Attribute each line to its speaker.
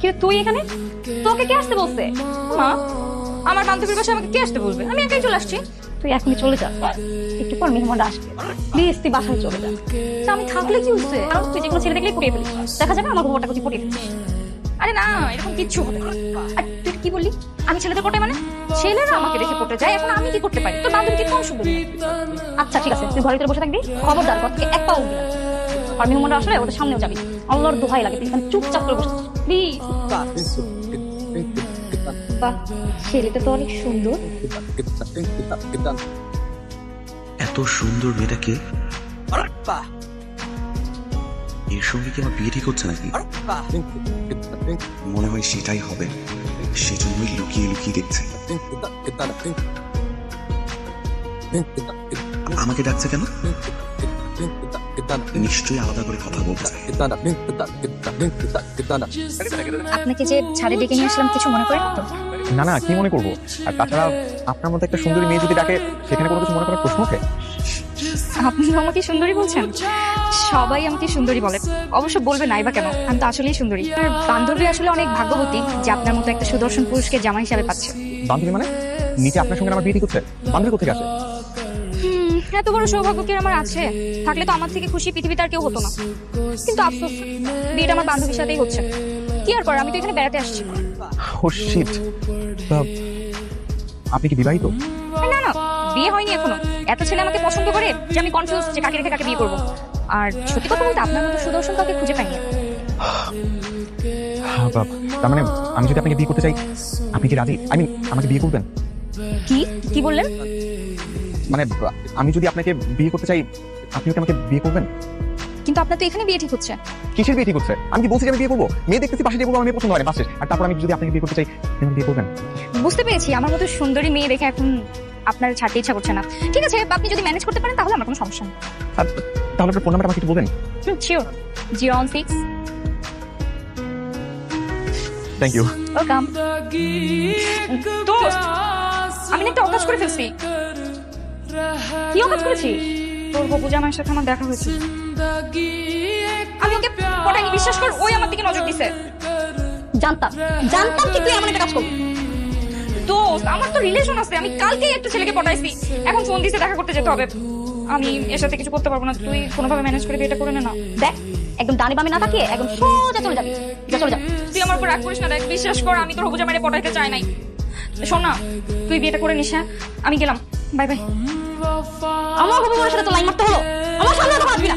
Speaker 1: কি তুই এখানে? তোকে কে আসতে বলছে? মা, আমার বান্ধবীর বাসায় আমাকে কে আসতে বলবে? আমি একাই চলে আসছি। তুই এখনই চলে যা। একটু পর মেহমানরা আসবে। প্লিজ, তুই বাসায় চলে যা। তা আমি থাকলে কি হচ্ছে? কারণ তুই যেগুলো ছেলে দেখলেই পড়িয়ে ফেলিস। দেখা যাবে আমার গোবরটা কিছু পড়িয়ে ফেলিস। আরে না, এরকম কিচ্ছু হবে আর তুই কি বললি? আমি ছেলেদের পটে মানে? ছেলেরা আমাকে দেখে পটে যায়, এখন আমি কি করতে পারি? তোর বান্ধবী কি কম শুনব আচ্ছা ঠিক আছে, তুই ঘরের ভিতরে বসে থাকবি। খবরদার ঘর থেকে এক পাও উঠবি আসলে ওদের সামনেও যাবি। আল্লাহর দোহাই লাগে। তুই চুপচাপ করে বসে প্লিজ বাহ। ছেলেটা তো অনেক সুন্দর।
Speaker 2: এত সুন্দর মেয়েটাকে? এর সঙ্গে কি আমার বিয়ে ঠিক হচ্ছে নাকি? মনে হয় সেটাই হবে। সেজন্যই লুকিয়ে লুকিয়ে দেখছে। আমাকে ডাকছে কেন? নিশ্চয়ই আলাদা করে কথা বলছে
Speaker 1: আপনাকে যে ছাদে ডেকে নিয়ে আসলাম কিছু মনে করেন তো?
Speaker 3: না না কি মনে করব? আর তাছাড়া আপনার মতো একটা সুন্দরী মেয়ে যদি ডাকে সেখানে কোনো কিছু মনে করার প্রশ্ন ওঠে?
Speaker 1: আপনি আমাকে সুন্দরী বলছেন? সবাই আমাকে সুন্দরী বলে। অবশ্য বলবে নাই বা কেন? আমি তো আসলেই সুন্দরী। বান্ধবী আসলে অনেক ভাগ্যবতী যে আপনার মতো একটা সুদর্শন পুরুষকে জামা হিসাবে পাচ্ছে।
Speaker 3: বান্ধবী মানে? নিচে আপনার সঙ্গে আমার বিয়ে হচ্ছে বান্ধবী কোথেকে আসে?
Speaker 1: এত বড় সৌভাগ্য কি আমার আছে? থাকলে তো আমার থেকে খুশি পৃথিবীতে আর কেউ হতো না। কিন্তু আফসোস বিয়েটা আমার বান্ধবীর সাথেই হচ্ছে। কি আর করে আমি তো এখানে বেড়াতে আসছি।
Speaker 3: ও শিট আপনি কি বিবাহিত?
Speaker 1: না না বিয়ে হয়নি এখনও। এত ছেলে আমাকে পছন্দ করে যে আমি কনফিউজ যে কাকে রেখে কাকে বিয়ে করব। আর সত্যি কথা বলতে আপনার মতো সুদর্শন কাউকে খুঁজে পাইনি।
Speaker 3: হ্যাঁ, তার মানে আমি যদি আপনাকে বিয়ে করতে চাই আপনি কি রাজি? আই মিন আমাকে বিয়ে করবেন?
Speaker 1: কি? কি বললেন?
Speaker 3: মানে আমি যদি আপনাকে বিয়ে করতে চাই আপনি কি আমাকে বিয়ে করবেন?
Speaker 1: কিন্তু আপনার তো এখানে বিয়ে ঠিক হচ্ছে।
Speaker 3: কিসের বিয়ে ঠিক হচ্ছে? আমি কি বলছি আমি বিয়ে করব? মেয়ে দেখতেছি পাশে যে বলব মেয়ে পছন্দ হয় না পাশে আর তারপর আমি যদি আপনাকে বিয়ে করতে চাই আপনি বিয়ে করবেন?
Speaker 1: বুঝতে পেরেছি আমার মতো সুন্দরী মেয়ে দেখে এখন আপনার ছাড়তে ইচ্ছা করছে না। ঠিক আছে আপনি যদি ম্যানেজ করতে পারেন তাহলে আমার কোনো সমস্যা নেই।
Speaker 3: তাহলে আপনার ফোন নাম্বার আমাকে একটু বলবেন?
Speaker 1: Sure zero one six.
Speaker 3: Thank you
Speaker 1: welcome দোস্ত আমি না একটা অকাজ করে ফেলছি। কি অকাজ করেছি তোর বাবু জামাইয়ের সাথে আমার দেখা হয়েছে। আমি ওকে পটাইনি বিশ্বাস কর ওই আমার দিকে নজর দিছে। জানতাম। জানতাম কি তুই এমন একটা কাজ করবি। দোস্ত আমার তো রিলেশন আছে। আমি কালকেই একটা ছেলেকে পটাইছি। এখন ফোন দিছে দেখা করতে যেতে হবে। আমি এর সাথে কিছু করতে পারব না। তুই কোনোভাবে ম্যানেজ করে বিয়েটা করে নে না। দেখ একদম ডানে বামে না তাকিয়ে একদম সোজা চলে যাবি। যা চলে যা। তুই আমার উপর রাগ করিস না। দেখ বিশ্বাস কর আমি তোর হবুজা মেরে পটাইতে চাই নাই। শোন না তুই বিয়েটা করে নিস হ্যাঁ? আমি গেলাম। Bye bye. আমার সাথে তো লাইন মারতে হলো। আমার সামনে তো আসবি না।